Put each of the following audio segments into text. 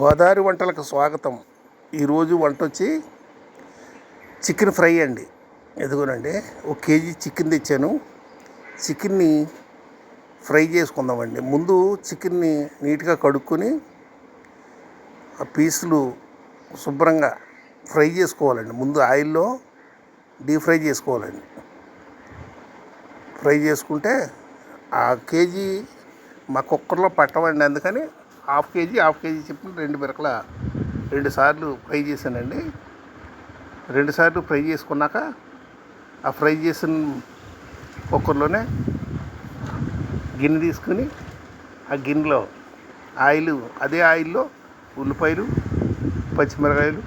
గోదావరి వంటలకు స్వాగతం. ఈరోజు వంట వచ్చి చికెన్ ఫ్రై అండి. ఎదుగునండి ఒక కేజీ చికెన్ తెచ్చాను. చికెన్ని ఫ్రై చేసుకుందామండి. ముందు చికెన్ని నీట్గా కడుక్కొని ఆ పీసులు శుభ్రంగా ఫ్రై చేసుకోవాలండి. ముందు ఆయిల్లో డీప్ ఫ్రై చేసుకోవాలండి. ఫ్రై చేసుకుంటే ఆ కేజీ మా కుక్కర్లో పట్టవండి. అందుకని హాఫ్ కేజీ హాఫ్ కేజీ చెప్పిన రెండు మిరకల రెండు సార్లు ఫ్రై చేశానండి. రెండు సార్లు ఫ్రై చేసుకున్నాక ఆ ఫ్రై చేసిన కుక్కర్లోనే గిన్నె తీసుకుని ఆ గిన్నెలో ఆయిల్ అదే ఆయిల్లో ఉల్లిపాయలు పచ్చిమిరకాయలు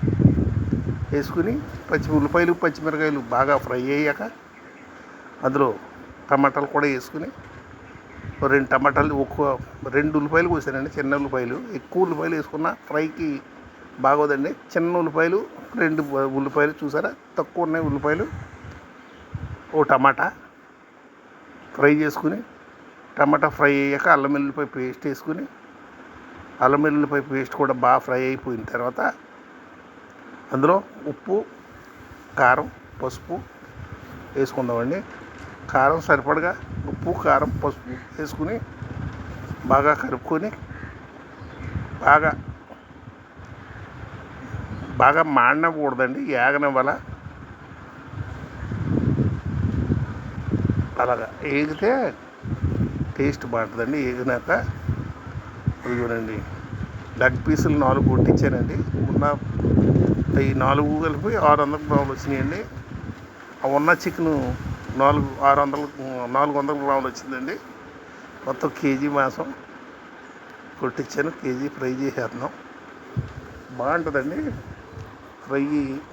వేసుకుని పచ్చి ఉల్లిపాయలు పచ్చిమిరకాయలు బాగా ఫ్రై అయ్యాక అందులో టమాటాలు కూడా వేసుకుని రెండు టమాటాలు ఒక్క రెండు ఉల్లిపాయలు కోసానండి చిన్న ఉల్లిపాయలు. ఎక్కువ ఉల్లిపాయలు వేసుకున్న ఫ్రైకి బాగోదండి. చిన్న ఉల్లిపాయలు రెండు ఉల్లిపాయలు చూసారా? తక్కువ ఉన్నాయి ఉల్లిపాయలు. ఓ టమాటా ఫ్రై చేసుకుని టమాటా ఫ్రై అయ్యాక అల్లం వెల్లుల్లిపాయ పేస్ట్ వేసుకుని అల్లం వెల్లుల్లిపాయ పేస్ట్ కూడా బాగా ఫ్రై అయిపోయిన తర్వాత అందులో ఉప్పు కారం పసుపు వేసుకుందామండి. కారం సరిపడగా ఉప్పు కారం పసుపు వేసుకుని బాగా కలుపుకొని బాగా బాగా మాడనకూడదండి వల్ల అలాగా ఏగితే టేస్ట్ బాగుంటుందండి ఏగినాక. ఇదిగోనండి లెగ్ పీసులు నాలుగు కొట్టించానండి. ఉన్న ఈ నాలుగు కలిపి ఆరు వందల గ్రాములు వచ్చినాయండి. ఆ ఉన్న చికెను నాలుగు ఆరు వందలు నాలుగు వందల గ్రాములు వచ్చిందండి. మొత్తం కేజీ మాంసం కొట్టించాను కేజీ ఫ్రై చేసేస్తున్నాం. బాగుంటుందండి. ఫ్రై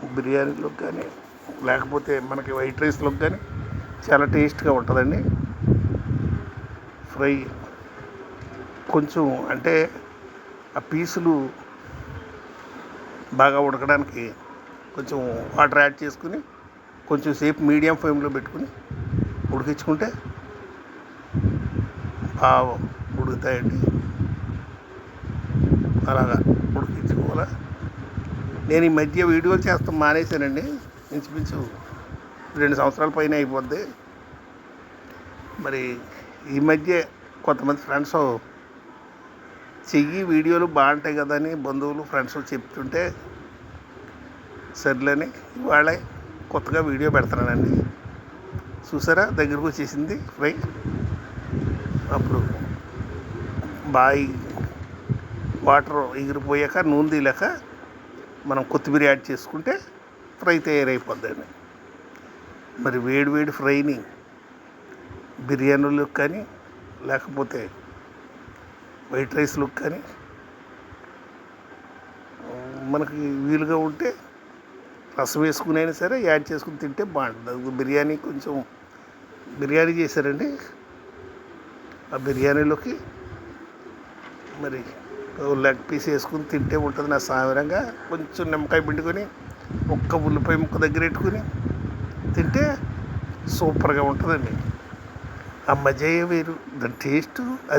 బిర్యానీలోకి కానీ లేకపోతే మనకి వైట్ రైస్లోకి కానీ చాలా టేస్ట్గా ఉంటుందండి. ఫ్రై కొంచెం అంటే ఆ పీసులు బాగా ఉడకడానికి కొంచెం వాటర్ యాడ్ చేసుకుని కొంచెం సేపు మీడియం ఫ్లేమ్లో పెట్టుకుని ఉడికించుకుంటే బాగా ఉడుకుతాయండి. అలాగా ఉడికించుకోవాలా? నేను ఈ మధ్య వీడియోలు చేస్తాం మానేశానండి. ఇంచుమించు రెండు సంవత్సరాల పైన అయిపోద్ది. మరి ఈ మధ్య కొంతమంది ఫ్రెండ్స్ చెయ్యి వీడియోలు బాగుంటాయి కదా అని బంధువులు ఫ్రెండ్స్ చెప్తుంటే సర్లేని ఇవాళే కొత్తగా వీడియో పెడతానండి. చూసారా? దగ్గరకు వచ్చేసింది ఫ్రై. అప్పుడు బాయి వాటర్ ఎగిరిపోయాక నూనె తీలాక మనం కొత్తిమీర యాడ్ చేసుకుంటే ఫ్రై తయారైపోద్దండి. మరి వేడి వేడి ఫ్రైని బిర్యానీలు కానీ లేకపోతే వైట్ రైస్లు కానీ మనకి వీలుగా ఉంటే రసం వేసుకుని అయినా సరే యాడ్ చేసుకుని తింటే బాగుంటుంది. బిర్యానీ కొంచెం బిర్యానీ చేశారండి. ఆ బిర్యానీలోకి మరి లెగ్ పీస్ వేసుకుని తింటే ఉంటుంది నా సామిరంగా కొంచెం నిమ్మకాయ పిండుకొని ఒక్క ఉల్లిపాయ ముక్క దగ్గర పెట్టుకుని తింటే సూపర్గా ఉంటుందండి. ఆ మజయే వేరు. దాని టేస్ట్